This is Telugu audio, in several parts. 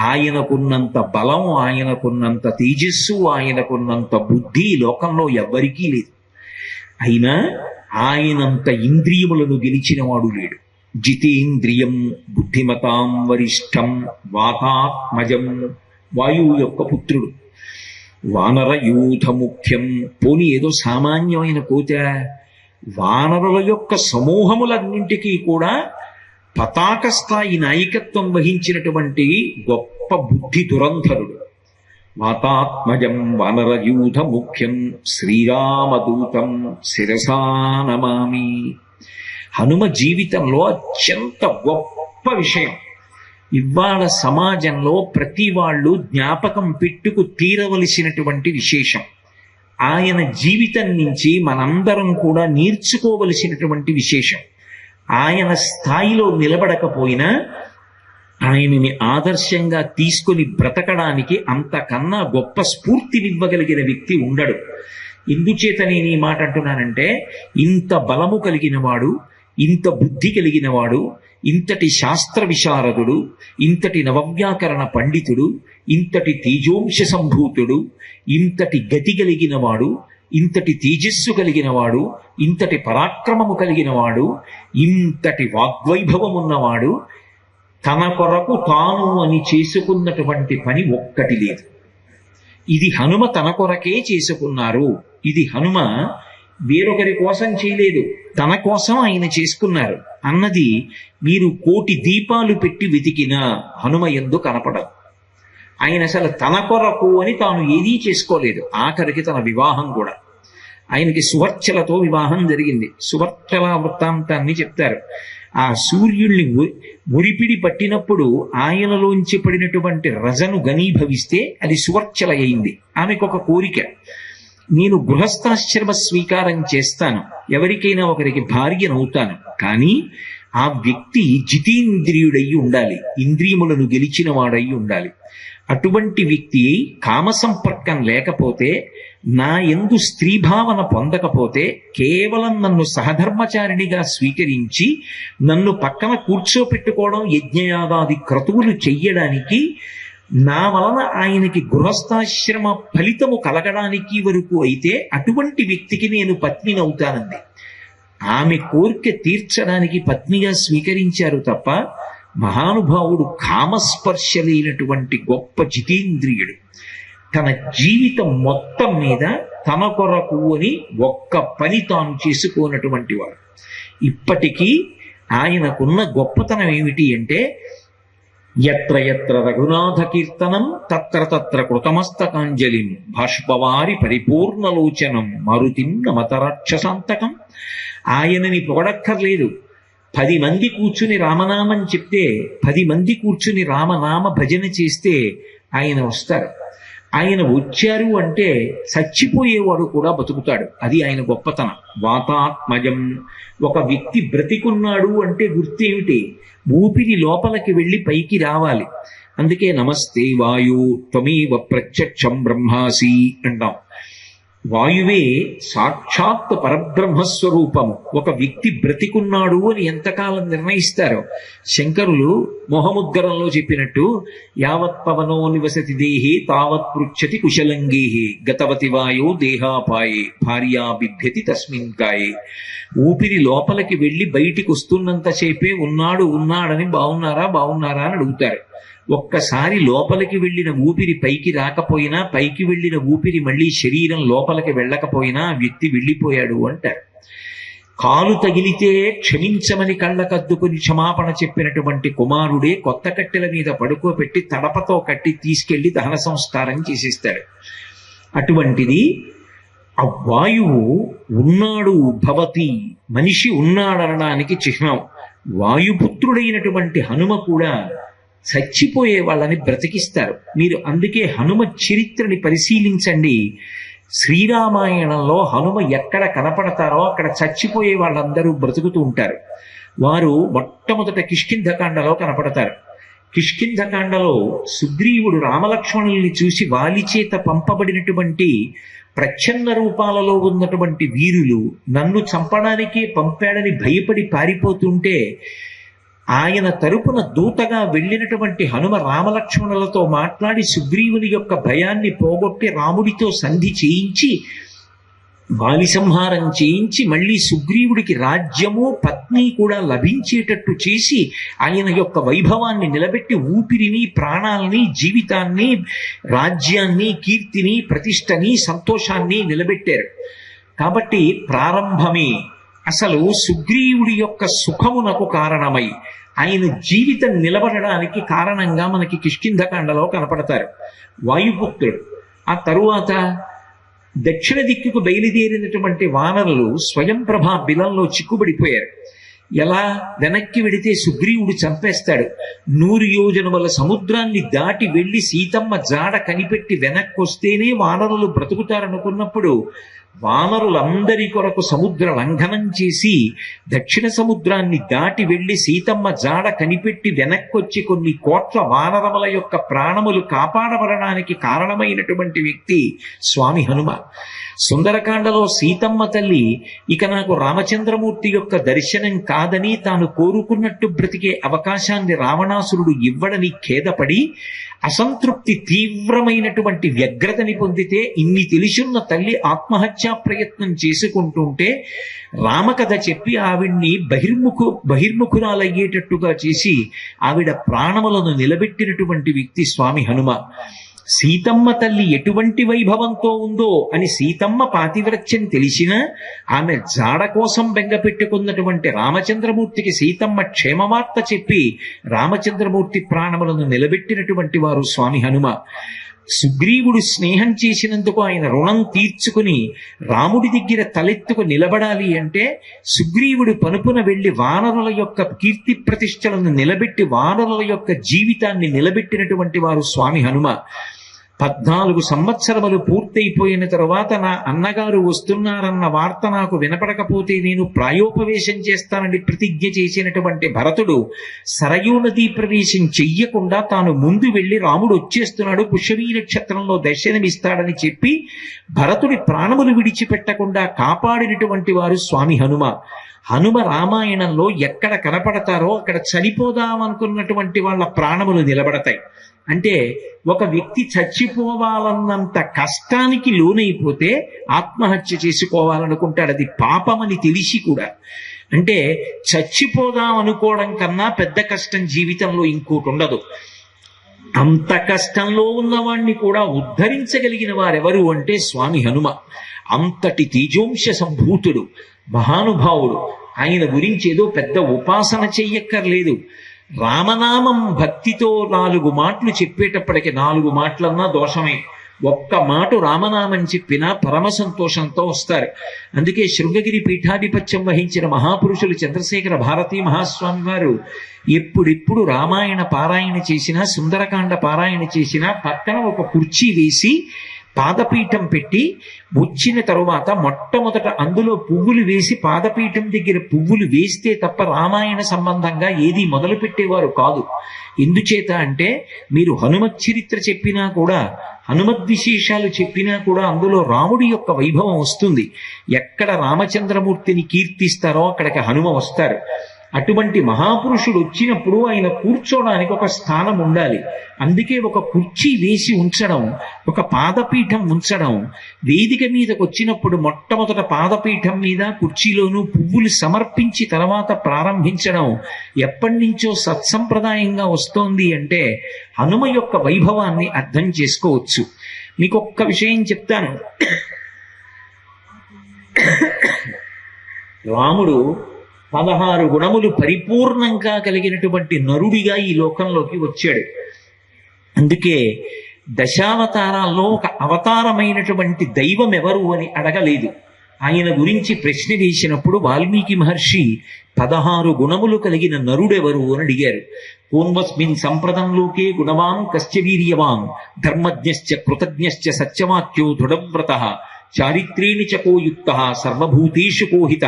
ఆయనకున్నంత బలం ఆయనకున్నంత తేజస్సు ఆయనకున్నంత బుద్ధి లోకంలో ఎవ్వరికీ లేదు. అయినా ఆయనంత ఇంద్రియములను గెలిచిన వాడు లేడు. జితేంద్రియం బుద్ధిమతాం వరిష్టం వాతాత్మజం వాయువు యొక్క పుత్రుడు. వానర యూథ ముఖ్యం పోని ఏదో సామాన్యమైన కోత వానరుల యొక్క సమూహములన్నింటికీ కూడా పతాక స్థాయి నాయకత్వం వహించినటువంటి గొప్ప బుద్ధి దురంధరుడు. మాతాత్మజం వనరయూధ ముఖ్యం శ్రీరామదూతం శిరసానమామి హనుమ జీవితంలో అత్యంత గొప్ప విషయం. ఇవాళ సమాజంలో ప్రతి వాళ్ళు జ్ఞాపకం పెట్టుకు తీరవలసినటువంటి విశేషం. ఆయన జీవితం నుంచి మనందరం కూడా నేర్చుకోవలసినటువంటి విశేషం. ఆయన స్థాయిలో నిలబడకపోయినా ఆయనని ఆదర్శంగా తీసుకొని బ్రతకడానికి అంతకన్నా గొప్ప స్ఫూర్తినివ్వగలిగిన వ్యక్తి ఉండడు. ఎందుచేత నేను ఈ మాట అంటున్నానంటే ఇంత బలము కలిగిన వాడు ఇంత బుద్ధి కలిగిన వాడు ఇంతటి శాస్త్ర విశారదుడు ఇంతటి నవవ్యాకరణ పండితుడు ఇంతటి తేజోంశ సంభూతుడు ఇంతటి గతి కలిగిన వాడు ఇంతటి తేజస్సు కలిగినవాడు ఇంతటి పరాక్రమము కలిగినవాడు ఇంతటి వాగ్వైభవం ఉన్నవాడు తన కొరకు తాను అని చేసుకున్నటువంటి పని ఒక్కటి లేదు. ఇది హనుమ తన కొరకే చేసుకున్నారు. ఇది హనుమ వేరొకరి కోసం చేయలేదు. తన కోసం ఆయన చేసుకున్నారు. అన్నది మీరు కోటి దీపాలు పెట్టి వెతికిన హనుమ ఎందు కనపడదు. ఆయన అసలు తన కొరకు అని తాను ఏదీ చేసుకోలేదు. ఆఖరికి తన వివాహం కూడా. ఆయనకి సువర్చలతో వివాహం జరిగింది. సువర్చల వృత్తాంతాన్ని చెప్తారు. ఆ సూర్యుడిని మురిపిడి పట్టినప్పుడు ఆయనలోంచి పడినటువంటి రజను గనీభవిస్తే అది సువర్చల అయింది ఆమెకు ఒక కోరిక. నేను గృహస్థాశ్రమ స్వీకారం చేస్తాను. ఎవరికైనా ఒకరికి భార్యనవుతాను. కానీ ఆ వ్యక్తి జితేంద్రియుడై ఉండాలి. ఇంద్రియములను గెలిచిన వాడై ఉండాలి. అటువంటి వ్యక్తి కామ సంపర్కం లేకపోతే నా ఎందు స్త్రీ భావన పొందకపోతే కేవలం నన్ను సహధర్మచారిణిగా స్వీకరించి నన్ను పక్కన కూర్చోపెట్టుకోవడం యజ్ఞయాగాది క్రతువులు చెయ్యడానికి నా వలన ఆయనకి గృహస్థాశ్రమ ఫలితము కలగడానికి వరకు అయితే అటువంటి వ్యక్తికి నేను పత్నిని అవుతానంది ఆమె కోరిక తీర్చడానికి పత్నిగా స్వీకరించారు తప్ప మహానుభావుడు కామస్పర్శ లేనటువంటి గొప్ప జితేంద్రియుడు. తన జీవితం మొత్తం మీద తన కొరకు అని ఒక్క పని తాను చేసుకోనటువంటి వాడు. ఇప్పటికీ ఆయనకున్న గొప్పతనం ఏమిటి అంటే ఎత్ర ఎత్ర రఘునాథ కీర్తనం తత్ర తత్ర కృతమస్తకాంజలిం భాష్పవారి పరిపూర్ణలోచనం మరుతిం నమతరాక్షసాంతకం ఆయనని పొగడక్కర్లేదు. పది మంది కూర్చుని రామనామం చెప్తే పది మంది కూర్చుని రామనామ భజన చేస్తే ఆయన వస్తారు. ఆయన వచ్చారు అంటే చచ్చిపోయేవాడు కూడా బతుకుతాడు. అది ఆయన గొప్పతనం. వాతాత్మజం. ఒక వ్యక్తి బ్రతికున్నాడు అంటే గుర్తేమిటి? ఊపిరి లోపలికి వెళ్ళి పైకి రావాలి. అందుకే నమస్తే వాయు త్వమేవ ప్రత్యక్షం బ్రహ్మాసి అంటాం. వాయువే సాక్షాత్ పరబ్రహ్మస్వరూపము ఒక వ్యక్తి బ్రతికున్నాడు అని ఎంతకాలం నిర్ణయిస్తారో. శంకరులు మొహముద్గరంలో చెప్పినట్టు యావత్ పవనో నివసతి దేహే తావత్ పృచ్చతి కుశలంగేహే గతవతి వాయో దేహాపాయే భార్యా బిభ్యతి తస్మిన్ కాయే. ఊపిరి లోపలికి వెళ్ళి బయటికి వస్తున్నంతసేపే ఉన్నాడు ఉన్నాడని బాగున్నారా బాగున్నారా అని అడుగుతారు. ఒక్కసారి లోపలికి వెళ్ళిన ఊపిరి పైకి రాకపోయినా పైకి వెళ్ళిన ఊపిరి మళ్ళీ శరీరం లోపలికి వెళ్ళకపోయినా వ్యక్తి వెళ్ళిపోయాడు అంటారు. కాలు తగిలితే క్షమించమని కళ్ళకద్దుకుని క్షమాపణ చెప్పినటువంటి కుమారుడే కొత్త కట్టెల మీద పడుకోబెట్టి తడపతో కట్టి తీసుకెళ్ళి దహన సంస్కారం చేసేస్తాడు. అటువంటిది ఆ వాయువు ఉన్నాడు భవతి మనిషి ఉన్నాడనడానికి చిహ్నం. వాయుపుత్రుడైనటువంటి హనుమ కూడా చచ్చిపోయే వాళ్ళని బ్రతికిస్తారు. మీరు అందుకే హనుమ చరిత్రని పరిశీలించండి. శ్రీరామాయణంలో హనుమ ఎక్కడ కనపడతారో అక్కడ చచ్చిపోయే వాళ్ళందరూ బ్రతుకుతూ ఉంటారు. వారు మొట్టమొదట కిష్కింధకాండలో కనపడతారు. కిష్కింధకాండలో సుగ్రీవుడు రామలక్ష్మణుల్ని చూసి వాలి చేత పంపబడినటువంటి ప్రచ్ఛన్న రూపాలలో ఉన్నటువంటి వీరులు నన్ను చంపడానికే పంపాడని భయపడి పారిపోతుంటే ఆయన తరపున దూతగా వెళ్ళినటువంటి హనుమ రామలక్ష్మణులతో మాట్లాడి సుగ్రీవుని యొక్క భయాన్ని పోగొట్టి రాముడితో సంధి చేయించి బాలిసంహారం చేయించి మళ్ళీ సుగ్రీవుడికి రాజ్యము పత్ని కూడా లభించేటట్టు చేసి ఆయన యొక్క వైభవాన్ని నిలబెట్టి ఊపిరిని ప్రాణాలని జీవితాన్ని రాజ్యాన్ని కీర్తిని ప్రతిష్టని సంతోషాన్ని నిలబెట్టారు. కాబట్టి ప్రారంభమే. అసలు సుగ్రీవుడి యొక్క సుఖమునకు కారణమై ఆయన జీవితం నిలబడడానికి కారణంగా మనకి కిష్కింధకాండలో కనపడతారు. వాయుపుత్రుడు. ఆ తరువాత దక్షిణ దిక్కుకు బయలుదేరినటువంటి వానరులు స్వయం ప్రభా బిలంలో చిక్కుబడిపోయారు. ఎలా? వెనక్కి వెడితే సుగ్రీవుడు చంపేస్తాడు. నూరు యోజనముల సముద్రాన్ని దాటి వెళ్ళి సీతమ్మ జాడ కనిపెట్టి వెనక్కి వస్తేనే వానరులు బ్రతుకుతారనుకున్నప్పుడు వానరులందరి కొరకు సముద్ర లంఘనం చేసి దక్షిణ సముద్రాన్ని దాటి వెళ్ళి సీతమ్మ జాడ కనిపెట్టి వెనక్కొచ్చి కొన్ని కోట్ల వానరముల యొక్క ప్రాణములు కాపాడబడడానికి కారణమైనటువంటి వ్యక్తి స్వామి హనుమ సుందరకాండలో సీతమ్మ తల్లి ఇక నాకు రామచంద్రమూర్తి యొక్క దర్శనం కాదని తాను కోరుకున్నట్టు బ్రతికే అవకాశాన్ని రావణాసురుడు ఇవ్వడని ఖేదపడి అసంతృప్తి తీవ్రమైనటువంటి వ్యగ్రతని పొందితే ఇన్ని తెలిసున్న తల్లి ఆత్మహత్యా ప్రయత్నం చేసుకుంటుంటే రామకథ చెప్పి ఆవిడ్ని బహిర్ముఖు బహిర్ముఖురాలయ్యేటట్టుగా చేసి ఆవిడ ప్రాణములను నిలబెట్టినటువంటి వ్యక్తి స్వామి హనుమ. సీతమ్మ తల్లి ఎటువంటి వైభవంతో ఉందో అని సీతమ్మ పాతివ్రత్యం తెలిసినా ఆమె జాడ కోసం బెంగపెట్టుకున్నటువంటి రామచంద్రమూర్తికి సీతమ్మ క్షేమవార్త చెప్పి రామచంద్రమూర్తి ప్రాణములను నిలబెట్టినటువంటి వారు స్వామి హనుమ. సుగ్రీవుడు స్నేహం చేసినందుకు ఆయన రుణం తీర్చుకుని రాముడి దగ్గర తలెత్తుకు నిలబడాలి అంటే సుగ్రీవుడు పనుపున వెళ్ళి వానరుల యొక్క కీర్తి ప్రతిష్టలను నిలబెట్టి వానరుల యొక్క జీవితాన్ని నిలబెట్టినటువంటి వారు స్వామి హనుమ. పద్నాలుగు సంవత్సరములు పూర్తయిపోయిన తరువాత నా అన్నగారు వస్తున్నారన్న వార్త నాకు వినపడకపోతే నేను ప్రాయోపవేశం చేస్తానని ప్రతిజ్ఞ చేసినటువంటి భరతుడు సరయూ నదీ ప్రవేశం చెయ్యకుండా తాను ముందు వెళ్ళి రాముడు వచ్చేస్తున్నాడు పుష్యవీ నక్షత్రంలో దర్శనమిస్తాడని చెప్పి భరతుడి ప్రాణములు విడిచిపెట్టకుండా కాపాడినటువంటి వారు స్వామి హనుమ. హనుమ రామాయణంలో ఎక్కడ కనపడతారో అక్కడ చనిపోదామనుకున్నటువంటి వాళ్ళ ప్రాణములు నిలబడతాయి. అంటే ఒక వ్యక్తి చచ్చిపోవాలన్నంత కష్టానికి లోనైపోతే ఆత్మహత్య చేసుకోవాలనుకుంటాడు. అది పాపమని తెలిసి కూడా. అంటే చచ్చిపోదాం అనుకోవడం కన్నా పెద్ద కష్టం జీవితంలో ఇంకోటి ఉండదు అంత కష్టంలో ఉన్నవాణ్ణి కూడా ఉద్ధరించగలిగిన వారెవరు అంటే స్వామి హనుమ. అంతటి తేజోంశ సంభూతుడు మహానుభావుడు. ఆయన గురించి ఏదో పెద్ద ఉపాసన చెయ్యక్కర్లేదు. రామనామం భక్తితో నాలుగు మాటలు చెప్పేటప్పటికి నాలుగు మాటలన్నా దోషమే. ఒక్క మాట రామనామం చెప్పినా పరమ సంతోషంతో వస్తారు. అందుకే శృంగగిరి పీఠాధిపత్యం వహించిన మహాపురుషులు చంద్రశేఖర భారతీ మహాస్వామి వారు ఎప్పుడెప్పుడు రామాయణ పారాయణ చేసినా సుందరకాండ పారాయణ చేసినా పక్కన ఒక కుర్చీ వేసి పాదపీఠం పెట్టి వచ్చిన తరువాత మొట్టమొదట అందులో పువ్వులు వేసి పాదపీఠం దగ్గర పువ్వులు వేస్తే తప్ప రామాయణ సంబంధంగా ఏది మొదలు పెట్టేవారు కాదు. ఎందుచేత అంటే మీరు హనుమత్ చరిత్ర చెప్పినా కూడా హనుమద్ విశేషాలు చెప్పినా కూడా అందులో రాముడి యొక్క వైభవం వస్తుంది. ఎక్కడ రామచంద్రమూర్తిని కీర్తిస్తారో అక్కడికి హనుమ వస్తారు. అటువంటి మహాపురుషుడు వచ్చినప్పుడు ఆయన కూర్చోడానికి ఒక స్థానం ఉండాలి. అందుకే ఒక కుర్చీ వేసి ఉంచడం ఒక పాదపీఠం ఉంచడం. వేదిక మీదకు వచ్చినప్పుడు మొట్టమొదట పాదపీఠం మీద కుర్చీలోనూ పువ్వులు సమర్పించి తర్వాత ప్రారంభించడం ఎప్పటి నుంచో సత్సంప్రదాయంగా వస్తోంది అంటే హనుమ యొక్క వైభవాన్ని అర్థం చేసుకోవచ్చు. మీకు ఒక్క విషయం చెప్తాను. రాముడు పదహారు గుణములు పరిపూర్ణంగా కలిగినటువంటి నరుడిగా ఈ లోకంలోకి వచ్చాడు. అందుకే దశావతారాల్లో ఒక అవతారమైనటువంటి దైవం ఎవరు అని అడగలేదు. ఆయన గురించి ప్రశ్న వేసినప్పుడు వాల్మీకి మహర్షి పదహారు గుణములు కలిగిన నరుడెవరు అని అడిగారు. పూర్వస్మిన్ సంప్రదంలోకే గుణవాన్ కశ్చవీర్యవాన్ ధర్మజ్ఞశ్చ కృతజ్ఞశ్చ సత్యవాక్యో దృఢవ్రత చారిత్రేణి చ సర్వభూతేషు కోహిత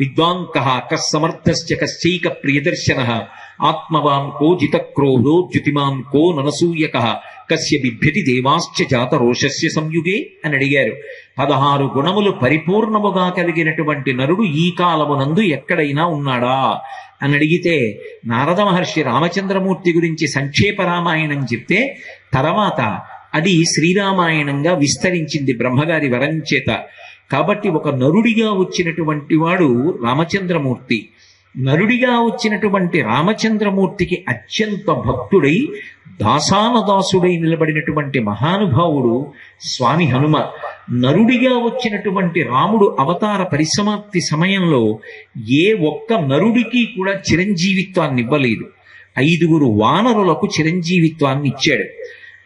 విద్వాంక కః కస్సమర్థశ్చ కశ్చైక ప్రియదర్శన ఆత్మవాన్ కో జితక్రోధో ద్యుతిమాన్ కో ననసూయక కస్య బిభ్యతి దేవాశ్చ జాత రోషస్య సంయుగే అని అడిగారు. పదహారు గుణములు పరిపూర్ణముగా కలిగినటువంటి నరుడు ఈ కాలమునందు ఎక్కడైనా ఉన్నాడా? అని అడిగితే నారద మహర్షి రామచంద్రమూర్తి గురించి సంక్షేప రామాయణం చెప్తే తర్వాత అది శ్రీరామాయణంగా విస్తరించింది బ్రహ్మగారి వరం చేత. కాబట్టి ఒక నరుడిగా వచ్చినటువంటి వాడు రామచంద్రమూర్తి. నరుడిగా వచ్చినటువంటి రామచంద్రమూర్తికి అత్యంత భక్తుడై దాసానదాసుడై నిలబడినటువంటి మహానుభావుడు స్వామి హనుమ. నరుడిగా వచ్చినటువంటి రాముడు అవతార పరిసమాప్తి సమయంలో ఏ ఒక్క నరుడికి కూడా చిరంజీవిత్వాన్ని ఇవ్వలేదు. ఐదుగురు వానరులకు చిరంజీవిత్వాన్ని ఇచ్చాడు.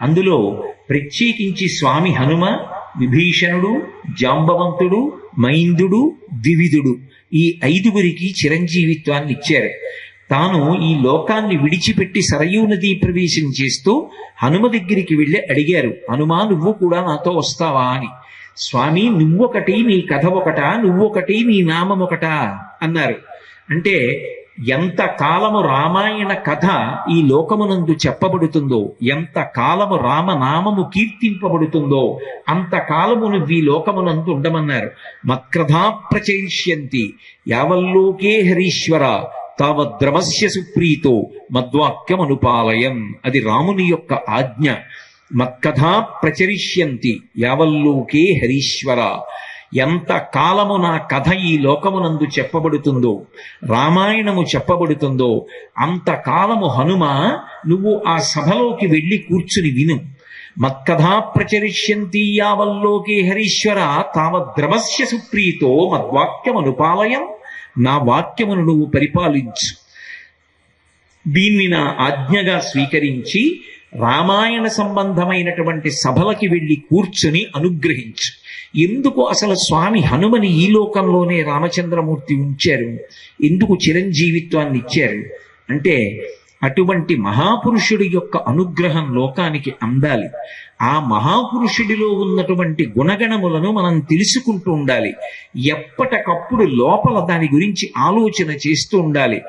అందులో ప్రత్యేకించి స్వామి హనుమ విభీషణుడు జాంబవంతుడు మైందుడు ద్వివిధుడు. ఈ ఐదుగురికి చిరంజీవిత్వాన్ని ఇచ్చారు. తాను ఈ లోకాన్ని విడిచిపెట్టి సరయూ నది ప్రవేశం చేస్తూ హనుమ దగ్గరికి వెళ్ళి అడిగారు హనుమా నువ్వు కూడా నాతో వస్తావా? అని. స్వామి నువ్వొకటి నీ కథ ఒకటా? నువ్వొకటి నీ నామం ఒకటా? అన్నారు. అంటే ఎంత కాలము రామాయణ కథ ఈ లోకమునందు చెప్పబడుతుందో ఎంత కాలము రామనామము కీర్తింపబడుతుందో అంత కాలము నువ్వు ఈ లోకమునందు ఉండమన్నారు. మత్క్రధా ప్రచయిష్యంతి యావల్లోకే హరీశ్వర తావద్రమస్య సుప్రీతో మద్వాక్యమనుపాలయం. అది రాముని యొక్క ఆజ్ఞ. మత్కథా ప్రచరిష్యంతి యావల్లోకే హరీశ్వర. ఎంత కాలము నా కథ ఈ లోకమునందు చెప్పబడుతుందో రామాయణము చెప్పబడుతుందో అంత కాలము హనుమ నువ్వు ఆ సభలోకి వెళ్ళి కూర్చుని విను. మత్కథా ప్రచరిష్యంతి యావల్లోకే హరీశ్వర తావద్రవస్య సుప్రీతో మద్వాక్యమనుపాలయం నా వాక్యమును నువ్వు పరిపాలించు. దీన్ని నా ఆజ్ఞగా స్వీకరించి రామాయణ సంబంధమైనటువంటి సభలకి వెళ్ళి కూర్చుని అనుగ్రహించు. ఎందుకు అసలు స్వామి హనుమని ఈ లోకంలోనే రామచంద్రమూర్తి ఉంచారు? ఎందుకు చిరంజీవిత్వాన్ని ఇచ్చారు? అంటే అటువంటి మహాపురుషుడి యొక్క అనుగ్రహం లోకానికి అందాలి. ఆ మహాపురుషుడిలో ఉన్నటువంటి గుణగణములను మనం తెలుసుకుంటూ ఉండాలి. ఎప్పటికప్పుడు లోపల దాని గురించి ఆలోచన చేస్తూ ఉండాలి.